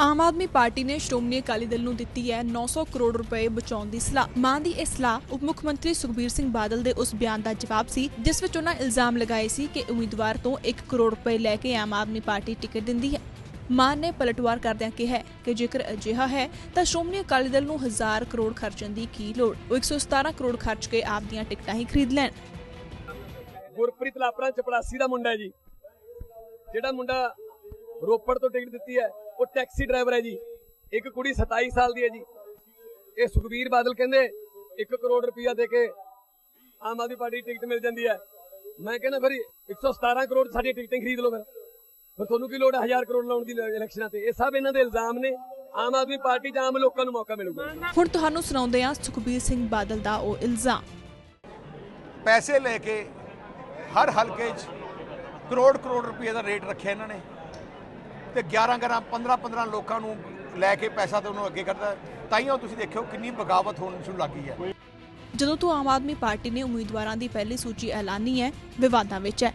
Aam Aadmi party ਨੇ ਸ਼੍ਰੋਮਣੀ ਅਕਾਲੀ ਦਲ ਨੂੰ ਦਿੱਤੀ ਹੈ 900 ਕਰੋੜ ਰੁਪਏ ਬਚਾਉਣ ਦੀ ਸਲਾਹ। ਮਾਨ ਦੀ ਇਹ ਸਲਾਹ ਉਪ ਮੁੱਖ ਮੰਤਰੀ ਸੁਖਬੀਰ ਸਿੰਘ ਬਾਦਲ ਦੇ ਉਸ ਬਿਆਨ ਦਾ ਜਵਾਬ ਸੀ, ਜਿਸ ਵਿੱਚ ਉਹਨਾਂ ਇਲਜ਼ਾਮ ਲਗਾਏ ਸੀ ਕਿ ਉਮੀਦਵਾਰ ਤੋਂ 1 ਕਰੋੜ ਰੁਪਏ ਲੈ ਕੇ ਆਮ ਆਦਮੀ ਪਾਰਟੀ ਟਿਕਟ ਦਿੰਦੀ ਹੈ। ਮਾਨ ਨੇ ਪਲਟਵਾਰ ਕਰਦਿਆਂ ਕਿਹਾ ਕਿ ਜੇਕਰ ਅਜਿਹਾ ਹੈ, ਤਾਂ ਸ਼੍ਰੋਮਣੀ ਅਕਾਲੀ ਦਲ ਨੂੰ 1000 ਕਰੋੜ ਖਰਚਣ ਦੀ ਕੀ ਲੋੜ? ਉਹ 117 ਕਰੋੜ ਖਰਚ ਕੇ ਆਪ ਦੀਆਂ ਟਿਕਟਾਂ ਹੀ ਖਰੀਦ ਲੈਣ। ਗੁਰਪ੍ਰੀਤ ਲਾਪਰਾ ਚਪੜਾਸੀ ਦਾ ਮੁੰਡਾ ਜੀ। ਜਿਹੜਾ ਮੁੰਡਾ ਰੋਪੜ ਤੋਂ ਟਿਕਟ ਦਿੱਤੀ ਹੈ। ਉਹ ਟੈਕਸੀ ਡਰਾਈਵਰ ਹੈ ਜੀ। ਇੱਕ ਕੁੜੀ 27 ਸਾਲ ਦੀ ਹੈ ਜੀ। ਇਹ ਸੁਖਬੀਰ ਬਾਦਲ ਕਹਿੰਦੇ 1 ਕਰੋੜ ਰੁਪਇਆ ਦੇ ਕੇ ਆਮ ਆਦਮੀ ਪਾਰਟੀ ਟਿਕਟ ਮਿਲ ਜਾਂਦੀ ਹੈ। ਮੈਂ ਕਹਿੰਦਾ ਫਿਰ 117 ਕਰੋੜ 'ਚ ਸਾਡੀਆਂ ਟਿਕਟਾਂ ਖਰੀਦ ਲਓ ਫਿਰ। ਫਿਰ ਤੁਹਾਨੂੰ ਕੀ ਲੋੜ ਹੈ 1000 ਕਰੋੜ ਲਾਉਣ ਦੀ ਇਲੈਕਸ਼ਨਾਂ ਤੇ? ਇਹ ਸਭ ਇਹਨਾਂ ਦੇ ਇਲਜ਼ਾਮ ਨੇ। ਆਮ ਆਦਮੀ ਪਾਰਟੀ 'ਚ ਆਮ ਲੋਕਾਂ ਨੂੰ ਮੌਕਾ ਮਿਲੂਗਾ। ਹੁਣ ਤੁਹਾਨੂੰ ਸੁਣਾਉਂਦੇ ਹਾਂ ਸੁਖਬੀਰ ਸਿੰਘ ਬਾਦਲ ਦਾ ਉਹ ਇਲਜ਼ਾਮ। ਪੈਸੇ ਲੈ ਕੇ ਹਰ ਹਲਕੇ 'ਚ ਕਰੋੜ ਕਰੋੜ ਰੁਪਏ ਦਾ ਰੇਟ ਰੱਖਿਆ ਇਹਨਾਂ ਨੇ। ਤੇ 11 11 15 15 ਲੋਕਾਂ ਨੂੰ ਲੈ ਕੇ ਪੈਸਾ ਤੇ ਉਹਨੂੰ ਅੱਗੇ ਕਰਦਾ ਤਾਈਓ ਤੁਸੀਂ ਦੇਖਿਓ ਕਿੰਨੀ ਬਗਾਵਤ ਹੋਣ ਸ਼ੁਰੂ ਲੱਗੀ ਹੈ। ਜਦੋਂ ਤੋਂ ਆਮ ਆਦਮੀ ਪਾਰਟੀ ਨੇ ਉਮੀਦਵਾਰਾਂ ਦੀ ਪਹਿਲੀ ਸੂਚੀ ਐਲਾਨੀ ਹੈ, ਵਿਵਾਦਾਂ ਵਿੱਚ ਹੈ।